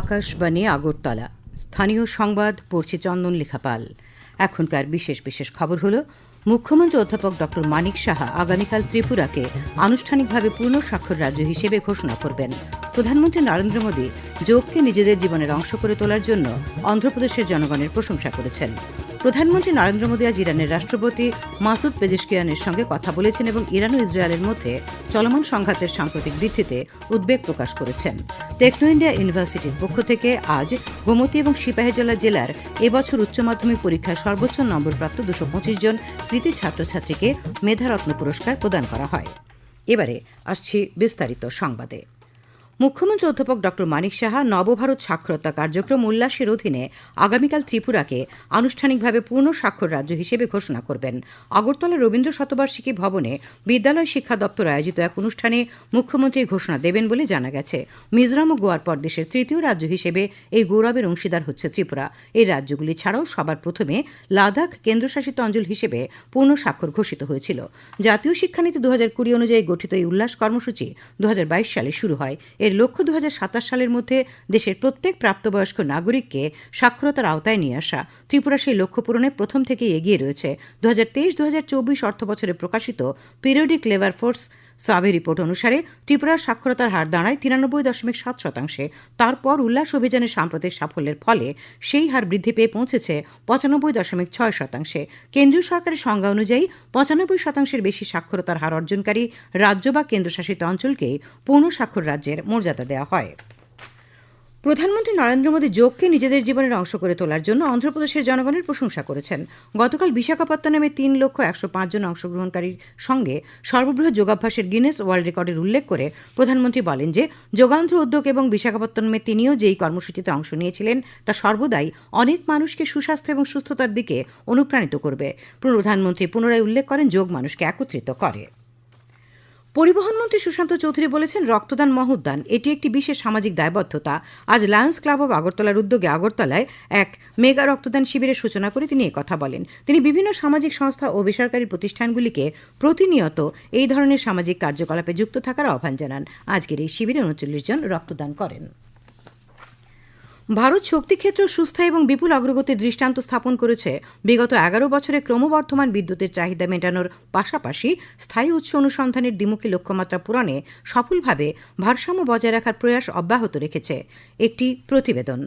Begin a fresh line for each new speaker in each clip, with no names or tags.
আকাশবাণী আগরতলা। স্থানীয় সংবাদ, পড়ছে চন্দন লেখাপাল। এখনকার বিশেষ বিশেষ খবর হল, মুখ্যমন্ত্রী অধ্যাপক ড মানিক সাহা আগামীকাল ত্রিপুরাকে আনুষ্ঠানিকভাবে পূর্ণ স্বাক্ষর রাজ্য হিসেবে ঘোষণা করবেন। প্রধানমন্ত্রী নরেন্দ্র মোদী যোগকে নিজেদের জীবনের অংশ করে তোলার জন্য অন্ধ্রপ্রদেশের জনগণের প্রশংসা করেছেন। প্রধানমন্ত্রী নরেন্দ্র মোদী আজ ইরানের রাষ্ট্রপতি মাসুদ পেজেশকিয়ানের সঙ্গে কথা বলেছেন এবং ইরান ও ইসরায়েলের মধ্যে চলমান সংঘাতের সাম্প্রতিক বৃদ্ধিতে উদ্বেগ প্রকাশ করেছেন। টেকনো ইন্ডিয়া ইউনিভার্সিটির পক্ষ থেকে আজ গোমতী এবং সিপাহীজলা জেলার এবছর উচ্চ মাধ্যমিক পরীক্ষায় সর্বোচ্চ নম্বরপ্রাপ্ত দুশো পঁচিশ জন কৃতি ছাত্রছাত্রীকে মেধারত্ন পুরস্কার প্রদান করা হয়। এবারে আসছি বিস্তারিত সংবাদে। মুখ্যমন্ত্রী অধ্যাপক ড মানিক সাহা নবভারত সাক্ষরতা কার্যক্রম উল্লাসের অধীনে আগামীকাল ত্রিপুরাকে আনুষ্ঠানিকভাবে পূর্ণ স্বাক্ষর রাজ্য হিসেবে ঘোষণা করবেন। আগরতলা রবীন্দ্র শতবার্ষিকী ভবনে বিদ্যালয় শিক্ষা দপ্তর আয়োজিত এক অনুষ্ঠানে মুখ্যমন্ত্রী ঘোষণা দেবেন বলে জানা গেছে। মিজোরাম ও গোয়ার পর দেশের তৃতীয় রাজ্য হিসেবে এই গৌরবের অংশীদার হচ্ছে ত্রিপুরা। এই রাজ্যগুলি ছাড়াও সবার প্রথমে লাদাখ কেন্দ্রশাসিত অঞ্চল হিসেবে পূর্ণ স্বাক্ষর ঘোষিত হয়েছিল। জাতীয় শিক্ষানীতি দু হাজার কুড়ি অনুযায়ী গঠিত এই উল্লাস কর্মসূচি দু হাজার বাইশ সালে শুরু হয়। এর লক্ষ্য দু হাজার সাতাশ সালের মধ্যে দেশের প্রত্যেক প্রাপ্তবয়স্ক নাগরিককে সাক্ষরতার আওতায় নিয়ে আসা। ত্রিপুরা সেই লক্ষ্য পূরণে প্রথম থেকেই এগিয়ে রয়েছে। দু হাজার তেইশ দু হাজার চব্বিশ অর্থ বছরে প্রকাশিত periodic labour force survey report অনুসারে ত্রিপুরার সাক্ষরতার হার দাঁড়ায় তিরানব্বই দশমিক সাত শতাংশে। তারপর উল্লাস অভিযানের সাম্প্রতিক সাফল্যের ফলে সেই হার বৃদ্ধি পেয়ে পৌঁছেছে পঁচানব্বই দশমিক ছয় শতাংশে। কেন্দ্রীয় সরকারের সংজ্ঞা অনুযায়ী পঁচানব্বই শতাংশের বেশি সাক্ষরতার হার অর্জনকারী রাজ্য বা কেন্দ্রশাসিত অঞ্চলকেই পূর্ণ স্বাক্ষর রাজ্যের মর্যাদা দেওয়া হয়। প্রধানমন্ত্রী নরেন্দ্র মোদী যোগকে নিজেদের জীবনের অংশ করে তোলার জন্য অন্ধ্রপ্রদেশের জনগণের প্রশংসা করেছেন। গতকাল বিশাখাপত্তনমে তিন লক্ষ একশো পাঁচ জন অংশগ্রহণকারীর সঙ্গে সর্ববৃহৎ যোগাভ্যাসের গিনেস ওয়ার্ল্ড রেকর্ডের উল্লেখ করে প্রধানমন্ত্রী বলেন যে, যোগান্ধ্র উদ্যোগ এবং বিশাখাপত্তনমে তিনিও যেই কর্মসূচিতে অংশ নিয়েছিলেন, তা সর্বদাই অনেক মানুষকে সুস্বাস্থ্য এবং সুস্থতার দিকে অনুপ্রাণিত করবে। প্রধানমন্ত্রী পুনরায় উল্লেখ করেন, যোগ মানুষকে একত্রিত করে। পরিবহন মন্ত্রী সুশান্ত চৌধুরী বলেছেন, রক্তদান মহোদ্যান এটি একটি বিশেষ সামাজিক দায়বদ্ধতা। আজ লায়ন্স ক্লাব অব আগরতলার উদ্যোগে আগরতলায় এক মেগা রক্তদান শিবিরের সূচনা করে তিনি কথা বলেন। তিনি বিভিন্ন সামাজিক সংস্থা ও বেসরকারি প্রতিষ্ঠানগুলিকে প্রতিনিয়ত এই ধরনের সামাজিক কার্যকলাপে যুক্ত থাকার আহ্বান জানান। আজকের এই শিবিরে উনচল্লিশ জন রক্তদান করেন। ভারত শক্তিক্ষেত্র সুস্থা এবং বিপুল অগ্রগতির দৃষ্টান্ত স্থাপন করেছে। বিগত এগারো বছরে ক্রমবর্ধমান বিদ্যুতের চাহিদা মেটানোর পাশাপাশি স্থায়ী উৎস অনুসন্ধানের দ্বিমুখী লক্ষ্যমাত্রা পূরণে সফলভাবে ভারসাম্য বজায় রাখার প্রয়াস অব্যাহত রেখেছে। একটি প্রতিবেদন।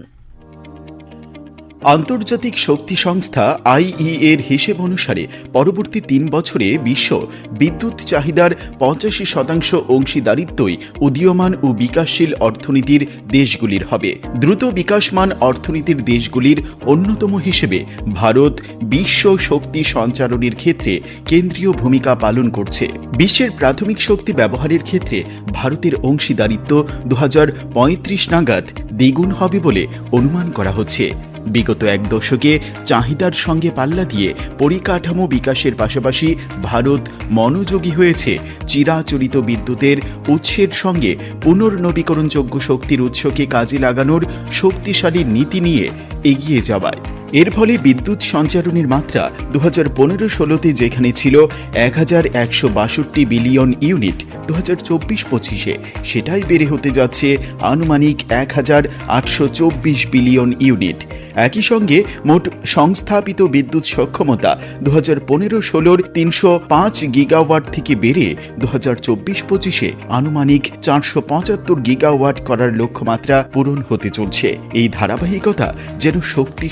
আন্তর্জাতিক শক্তি সংস্থা আইই এর হিসেব অনুসারে পরবর্তী তিন বছরে বিশ্ব বিদ্যুৎ চাহিদার পঁচাশি শতাংশ অংশীদারিত্বই উদীয়মান ও বিকাশশীল অর্থনীতির দেশগুলির হবে। দ্রুত বিকাশমান অর্থনীতির দেশগুলির অন্যতম হিসেবে ভারত বিশ্ব শক্তি সঞ্চালনের ক্ষেত্রে কেন্দ্রীয় ভূমিকা পালন করছে। বিশ্বের প্রাথমিক শক্তি ব্যবহারের ক্ষেত্রে ভারতের অংশীদারিত্ব দু হাজার পঁয়ত্রিশ নাগাদ দ্বিগুণ হবে বলে অনুমান করা হচ্ছে। বিগত এক দশকে চাহিদার সঙ্গে পাল্লা দিয়ে পরিকাঠামো বিকাশের পাশাপাশি ভারত মনোযোগী হয়েছে চিরাচরিত বিদ্যুতের উৎসের সঙ্গে পুনর্নবীকরণযোগ্য শক্তির উৎসকে কাজে লাগানোর শক্তিশালী নীতি নিয়ে এগিয়ে যাওয়ায়। এর ফলে বিদ্যুৎ সঞ্চারণের মাত্রা দু হাজার পনেরো ষোলোতে যেখানে ছিল এক হাজার একশো বাষট্টি বিলিয়ন ইউনিট দু হাজার চব্বিশ পঁচিশে, সেটাই বেড়ে হতে যাচ্ছে আনুমানিক এক হাজার আটশো চব্বিশ বিলিয়ন ইউনিট। একই সঙ্গে মোট সংস্থাপিত বিদ্যুৎ সক্ষমতা দু হাজার পনেরো ষোলোর তিনশো পাঁচ গিগাওয়াট থেকে বেড়ে দু হাজার চব্বিশ পঁচিশে আনুমানিক চারশো পঁচাত্তর গিগাওয়াট করার লক্ষ্যমাত্রা পূরণ হতে চলছে। এই ধারাবাহিকতা যেন শক্তি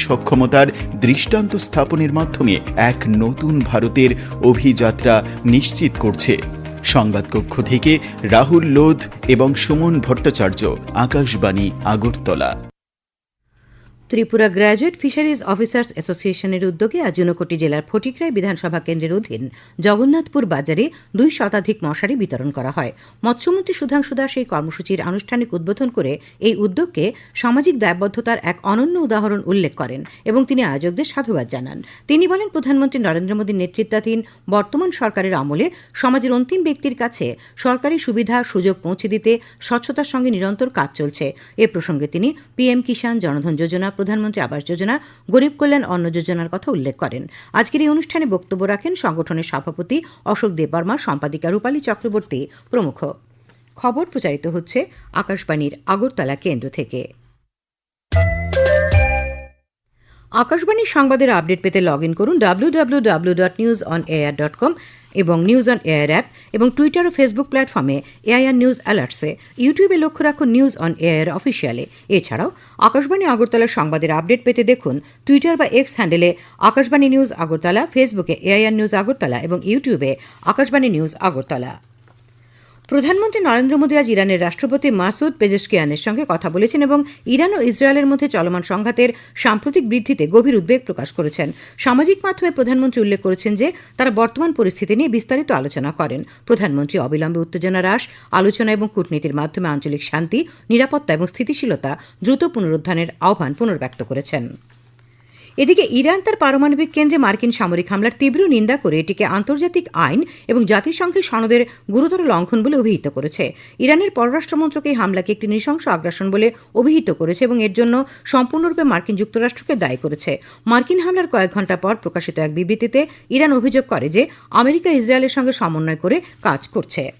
সক্ষমতার দৃষ্টান্ত স্থাপনের মাধ্যমে এক নতুন ভারতের অভিযাত্রা নিশ্চিত করছে। সংবাদকক্ষ থেকে রাহুল লোধ এবং Suman Bhattacharya, Akashvani, Agartala.
Tripura graduate fisheries officers অ্যাসোসিয়েশনের উদ্যোগে আজ ঊনকোটি জেলার ফটিকরাই বিধানসভা কেন্দ্রের অধীন জগন্নাথপুর বাজারে দুই শতাধিক মশারি বিতরণ করা হয়। মৎস্যমন্ত্রী সুধাংশু দাস এই কর্মসূচির আনুষ্ঠানিক উদ্বোধন করে এই উদ্যোগকে সামাজিক দায়বদ্ধতার এক অনন্য উদাহরণ উল্লেখ করেন এবং তিনি আয়োজকদের সাধুবাদ জানান। তিনি বলেন, প্রধানমন্ত্রী নরেন্দ্র মোদীর নেতৃত্বাধীন বর্তমান সরকারের আমলে সমাজের অন্তিম ব্যক্তির কাছে সরকারি সুবিধা, সুযোগ পৌঁছে দিতে স্বচ্ছতার সঙ্গে নিরন্তর কাজ চলছে। এ প্রসঙ্গে তিনি পিএম কিষাণ জনধন যোজনা প্রধানমন্ত্রী আবাস যোজনা, গরিব কল্যাণ অন্ন যোজনার কথা উল্লেখ করেন। আজকের এই অনুষ্ঠানে বক্তব্য রাখেন সংগঠনের সভাপতি অশোক দেববর্মা, সম্পাদিকা রূপালী চক্রবর্তী প্রমুখ। খবর প্রচারিত হচ্ছে আকাশবাণীর আগরতলা কেন্দ্র থেকে। আকাশবাণীর সংবাদের আপডেট পেতে লগ ইন করুন W W W dot news on air dot com এবং নিউজ অন এয়ার অ্যাপ এবং টুইটার ও ফেসবুক প্ল্যাটফর্মে এআইআর নিউজ অ্যালার্টসে ইউটিউবে লক্ষ্য রাখুন নিউজ অন এয়ার অফিসিয়ালে এছাড়াও, আকাশবাণী আগরতলার সংবাদের আপডেট পেতে দেখুন টুইটার বা এক্স হ্যান্ডেলে আকাশবাণী নিউজ আগরতলা ফেসবুকে এআইআর নিউজ আগরতলা এবং ইউটিউবে আকাশবাণী নিউজ আগরতলা। প্রধানমন্ত্রী নরেন্দ্র মোদী আজ ইরানের রাষ্ট্রপতি মাসুদ পেজেশকিয়ানের সঙ্গে কথা বলেছেন এবং ইরান ও ইসরায়েলের মধ্যে চলমান সংঘাতের সাম্প্রতিক বৃদ্ধিতে গভীর উদ্বেগ প্রকাশ করেছেন। সামাজিক মাধ্যমে প্রধানমন্ত্রী উল্লেখ করেছেন যে, তারা বর্তমান পরিস্থিতি নিয়ে বিস্তারিত আলোচনা করেন। প্রধানমন্ত্রী অবিলম্বে উত্তেজনা হ্রাস, আলোচনা এবং কূটনীতির মাধ্যমে আঞ্চলিক শান্তি, নিরাপত্তা এবং স্থিতিশীলতা দ্রুত পুনরুদ্ধানের আহ্বান পুনর্ব্যক্ত করেছেন। এদিকে ইরান তার পারমাণবিক কেন্দ্রে মার্কিন সামরিক হামলার তীব্র নিন্দা করে এটিকে আন্তর্জাতিক আইন এবং জাতিসংঘের সনদের গুরুতর লঙ্ঘন বলে অভিহিত করেছে। ইরানের পররাষ্ট্রমন্ত্রক হামলাকে একটি নৃশংস আগ্রাসন বলে অভিহিত করেছে এবং এর জন্য সম্পূর্ণরূপে মার্কিন যুক্তরাষ্ট্রকে দায়ী করেছে। মার্কিন হামলার কয়েক ঘণ্টা পর প্রকাশিত এক বিবৃতিতে ইরান অভিযোগ করে যে, আমেরিকা ইসরায়েলের সঙ্গে সমন্বয় করে কাজ করছে।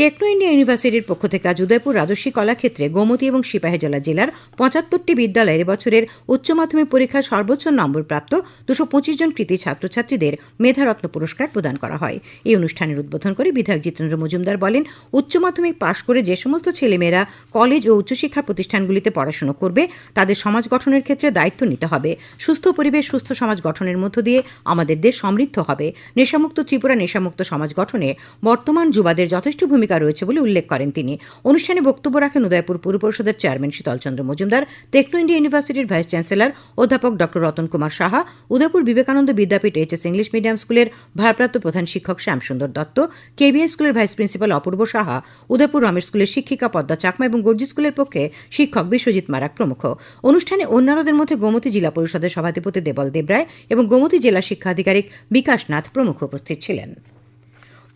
টেকনো ইন্ডিয়া ইউনিভার্সিটির পক্ষ থেকে আজ উদয়পুর রাজস্বী কলাক্ষেত্রে গোমতী এবং সিপাহীজলা জেলার পঁচাত্তরটি বিদ্যালয়ের বছরের উচ্চ মাধ্যমিক পরীক্ষায় সর্বোচ্চ নম্বর প্রাপ্ত দুশো পঁচিশ জন কৃতি ছাত্রছাত্রীদের মেধারত্ন পুরস্কার প্রদান করা হয়। এই অনুষ্ঠানের উদ্বোধন করে বিধায়ক জিতেন্দ্র মজুমদার বলেন, উচ্চ মাধ্যমিক পাশ করে যে সমস্ত ছেলেমেয়েরা কলেজ ও উচ্চশিক্ষা প্রতিষ্ঠানগুলিতে পড়াশোনা করবে, তাদের সমাজ গঠনের ক্ষেত্রে দায়িত্ব নিতে হবে। সুস্থ পরিবেশ, সুস্থ সমাজ গঠনের মধ্য দিয়ে আমাদের দেশ সমৃদ্ধ হবে। নেশামুক্ত ত্রিপুরা, নেশামুক্ত সমাজ গঠনে বর্তমান যুবাদের যথেষ্ট ভূমিকা রয়েছে বলে উল্লেখ করেন তিনি। অনুষ্ঠানে বক্তব্য রাখেন উদয়পুর পুর পরিষদের chairman Shitalchandra Majumdar, Techno India ইউনিভার্সিটির ভাইস চ্যান্সেলর অধ্যাপক ড Ratan Kumar Saha, Udaipur Vivekananda Vidyapith HS English medium স্কুলের ভারপ্রাপ্ত প্রধান শিক্ষক শ্যামসুন্দর দত্ত কেবিএস স্কুলের ভাইস প্রিন্সিপাল অপূর্ব সাহা, উদয়পুর রমেশ স্কুলের শিক্ষিকা পদ্মা চাকমা এবং গর্জি স্কুলের পক্ষে শিক্ষক বিশ্বজিৎ মারাক প্রমুখ। অনুষ্ঠানে অন্যান্যদের মধ্যে গোমতী জেলা পরিষদের সভাধিপতি দেবল দেবরায় এবং গোমতী জেলা শিক্ষা আধিকারিক বিকাশ নাথ প্রমুখ উপস্থিত ছিলেন।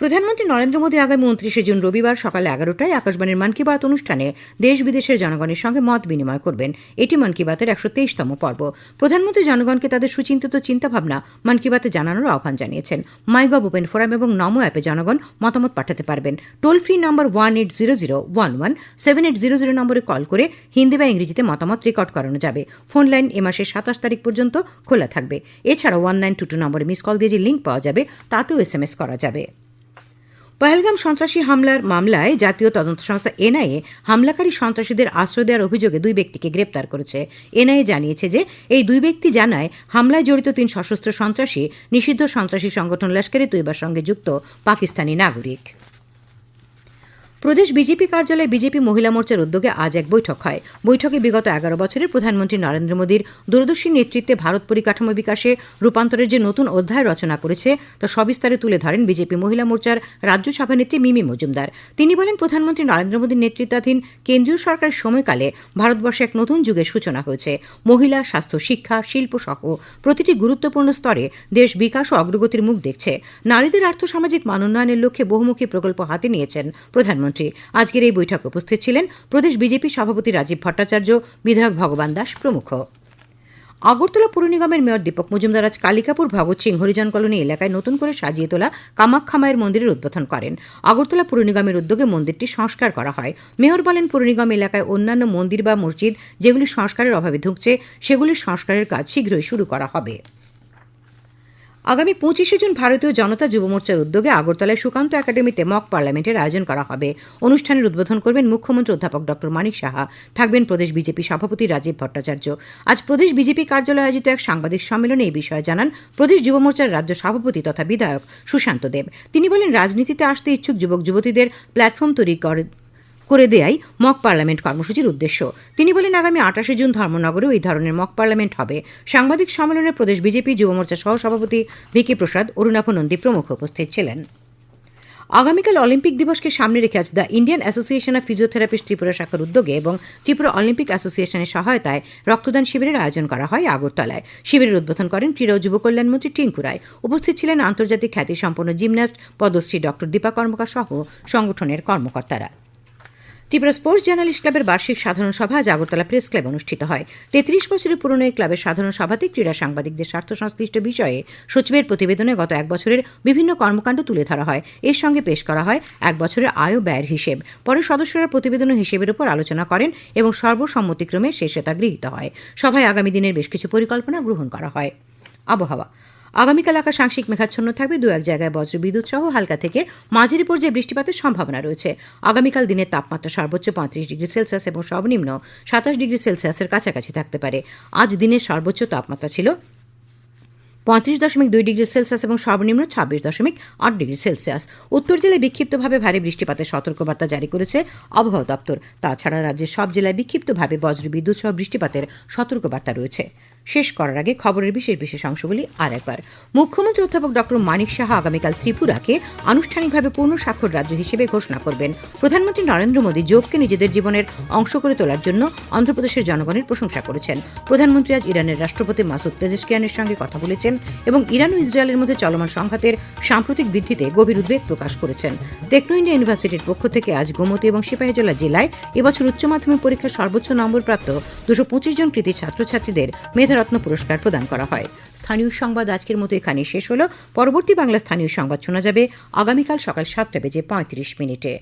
প্রধানমন্ত্রী নরেন্দ্র মোদী আগামী উনত্রিশে জুন রবিবার সকালে এগারোটায় আকাশবাণীর মন কি বাত অনুষ্ঠানে দেশ বিদেশের জনগণের সঙ্গে মত বিনিময় করবেন। এটি মন কি বাতের একশো তেইশতম পর্ব। প্রধানমন্ত্রী জনগণকে তাদের সুচিন্তিত চিন্তাভাবনা মন কি বাতে জানানোর আহ্বান জানিয়েছেন। মাইগভ ওপেন ফোরাম এবং নমো অ্যাপে জনগণ মতামত পাঠাতে পারবেন। Toll free number one eight zero zero one one, seven eight zero zero নম্বরে কল করে হিন্দি বা ইংরেজিতে মতামত রেকর্ড করানো যাবে। ফোন লাইন এ মাসের সাতাশ তারিখ পর্যন্ত খোলা থাকবে। এছাড়া ওয়ান নাইন টু টু নম্বরে মিস কল দিয়ে যে লিঙ্ক পাওয়া যাবে, তাতেও এস এম এস করা যাবে। পহেলগাম সন্ত্রাসী হামলার মামলায় জাতীয় তদন্ত সংস্থা এনআইএ হামলাকারী সন্ত্রাসীদের আশ্রয় দেওয়ার অভিযোগে দুই ব্যক্তিকে গ্রেপ্তার করেছে। এনআইএ জানিয়েছে যে, এই দুই ব্যক্তি জানায়, হামলায় জড়িত তিন সশস্ত্র সন্ত্রাসী, নিষিদ্ধ সন্ত্রাসী সংগঠন লস্করে তৈবার সঙ্গে যুক্ত পাকিস্তানি নাগরিক। প্রদেশ বিজেপি কার্যালয়ে বিজেপি মহিলা মোর্চার উদ্যোগে আজ এক বৈঠক হয়। বৈঠকে বিগত এগারো বছরে প্রধানমন্ত্রী নরেন্দ্র মোদীর দূরদর্শী নেতৃত্বে ভারত পরিকাঠামো বিকাশে রূপান্তরের যে নতুন অধ্যায় রচনা করেছে, তা সবিস্তারে তুলে ধরেন বিজেপি মহিলা মোর্চার রাজ্য সভানেত্রী মিমি মজুমদার। তিনি বলেন, প্রধানমন্ত্রী নরেন্দ্র মোদীর নেতৃত্বাধীন কেন্দ্রীয় সরকারের সময়কালে ভারতবর্ষে এক নতুন যুগের সূচনা হয়েছে। মহিলা, স্বাস্থ্য, শিক্ষা, শিল্প সহ প্রতিটি গুরুত্বপূর্ণ স্তরে দেশ বিকাশ ও অগ্রগতির মুখ দেখছে। নারীদের আর্থসামাজিক মানোন্নয়নের লক্ষ্যে বহুমুখী প্রকল্প হাতে নিয়েছেন প্রধানমন্ত্রী। আজকের এই বৈঠকে উপস্থিত ছিলেন প্রদেশ বিজেপি সভাপতি রাজীব ভট্টাচার্য, বিধায়ক ভগবান দাস প্রমুখ। আগরতলা পুর নিগমের মেয়র দীপক মজুমদার আজ কালিকাপুর ভগৎ সিং হরিজন কলোনি এলাকায় নতুন করে সাজিয়ে তোলা কামাখ্যা মায়ের মন্দিরের উদ্বোধন করেন। আগরতলা পুর নিগমের উদ্যোগে মন্দিরটি সংস্কার করা হয়। মেয়র বলেন, পুর নিগম এলাকায় অন্যান্য মন্দির বা মসজিদ যেগুলি সংস্কারের অভাবে ঢুকছে, সেগুলির সংস্কারের কাজ শীঘ্রই শুরু করা হবে। আগামী পঁচিশে জুন ভারতীয় জনতা যুব মোর্চার উদ্যোগে আগরতলায় সুকান্ত একাডেমিতে মক পার্লামেন্টের আয়োজন করা হবে। অনুষ্ঠানের উদ্বোধন করবেন মুখ্যমন্ত্রী অধ্যাপক ডক্টর মানিক সাহা। থাকবেন প্রদেশ বিজেপি সভাপতি রাজীব ভট্টাচার্য। আজ প্রদেশ বিজেপি কার্যালয়ে আয়োজিত এক সাংবাদিক সম্মেলনে এই বিষয়ে জানান প্রদেশ যুব মোর্চার রাজ্য সভাপতি তথা বিধায়ক সুশান্ত দেব। তিনি বলেন, রাজনীতিতে আসতে ইচ্ছুক যুবক যুবতীদের প্ল্যাটফর্ম তৈরি করে দেয়াই মক পার্লামেন্ট কর্মসূচির উদ্দেশ্য। তিনি বলেন, আগামী আটাশে জুন ধর্মনগরেও এই ধরনের মক পার্লামেন্ট হবে। সাংবাদিক সম্মেলনে প্রদেশ বিজেপি যুব মোর্চা সহ সভাপতি ভিকি প্রসাদ, অরুণাভ নন্দী প্রমুখ উপস্থিত ছিলেন। আগামীকাল অলিম্পিক দিবসকে সামনে রেখে আজ the Indian association of physiotherapist Tripura শাখার উদ্যোগে এবং ত্রিপুরা অলিম্পিক অ্যাসোসিয়েশনের সহায়তায় রক্তদান শিবিরের আয়োজন করা হয় আগরতলায়। শিবিরের উদ্বোধন করেন ক্রীড়া ও যুব কল্যাণমন্ত্রী টিঙ্কু রায়। উপস্থিত ছিলেন আন্তর্জাতিক খ্যাতিসম্পন্ন জিমন্যাস্ট পদ্মশ্রী ডক্টর দীপা কর্মকার সহ সংগঠনের কর্মকর্তারা। ত্রিপুরা স্পোর্টস জার্নালিস্ট ক্লাবের বার্ষিক সাধারণ সভা আজ আগরতলা প্রেস ক্লাবে অনুষ্ঠিত হয়। তেত্রিশ বছরের পুরনো এই ক্লাবের সাধারণ সভাতে ক্রীড়া সাংবাদিকদের স্বার্থ সংশ্লিষ্ট বিষয়ে সচিবের প্রতিবেদনে গত এক বছরের বিভিন্ন কর্মকাণ্ড তুলে ধরা হয়। এর সঙ্গে পেশ করা হয় এক বছরের আয় ও ব্যয়ের হিসেব। পরে সদস্যরা প্রতিবেদন হিসেবের উপর আলোচনা করেন এবং সর্বসম্মতিক্রমে শেষে তা গৃহীত হয়। সভায় আগামী দিনের বেশ কিছু পরিকল্পনা গ্রহণ করা হয়। আবহাওয়া। আগামীকাল আকাশ আংশিক মেঘাচ্ছন্ন থাকবে দু এক জায়গায় বজ্র বিদ্যুৎ সহ হালকা থেকে মাঝারি পর্যায়ে বৃষ্টিপাতের সম্ভাবনা রয়েছে। আগামীকাল দিনের তাপমাত্রা সর্বোচ্চ পঁয়ত্রিশ ডিগ্রি সেলসিয়াস এবং সর্বনিম্ন সাতাশ ডিগ্রি সেলসিয়াসের কাছাকাছি থাকতে পারে। আজ দিনের সর্বোচ্চ তাপমাত্রা ছিল পঁয়ত্রিশ দশমিক দুই ডিগ্রি সেলসিয়াস এবং সর্বনিম্ন ছাব্বিশ দশমিক আট ডিগ্রি সেলসিয়াস। উত্তর জেলায় বিক্ষিপ্তভাবে ভারী বৃষ্টিপাতের সতর্কবার্তা জারি করেছে আবহাওয়া দপ্তর। তাছাড়া রাজ্যের সব জেলায় বিক্ষিপ্তভাবে বজ্র বিদ্যুৎ সহ বৃষ্টিপাতের সতর্কবার্তা রয়েছে। শেষ করার আগে খবরের বিশেষ বিশেষ অংশগুলি আর একবার। মুখ্যমন্ত্রী অধ্যাপক ডক্টর মানিক সাহা আগামীকাল ত্রিপুরাকে আনুষ্ঠানিকভাবে পূর্ণ স্বাক্ষর রাজ্য হিসেবে ঘোষণা করবেন। প্রধানমন্ত্রী নরেন্দ্র মোদী যোগকে নিজেদের জীবনের অংশ করে তোলার জন্য অন্ধ্রপ্রদেশের জনগণের প্রশংসা করেছেন। প্রধানমন্ত্রী আজ ইরানের রাষ্ট্রপতি মাসুদ পেজেশকিয়ানের সঙ্গে কথা বলেছেন এবং ইরান ও ইসরায়েলের মধ্যে চলমান সংঘাতের সাম্প্রতিক বৃদ্ধিতে গভীর উদ্বেগ প্রকাশ করেছেন। টেকনো ইন্ডিয়া ইউনিভার্সিটির পক্ষ থেকে আজ গোমতী এবং সিপাহীজলা জেলায় এবছর উচ্চ মাধ্যমিক পরীক্ষার সর্বোচ্চ নম্বরপ্রাপ্ত দুশো পঁচিশ জন কৃতি ছাত্রছাত্রীদের মেধারত্ন পুরস্কার প্রদান করা হয়। স্থানীয় সংবাদ আজকের মতো এখানে শেষ হলো। পরবর্তী বাংলা স্থানীয় সংবাদ শোনা যাবে আগামীকাল সকাল সাতটা বেজে পঁয়ত্রিশ মিনিটে।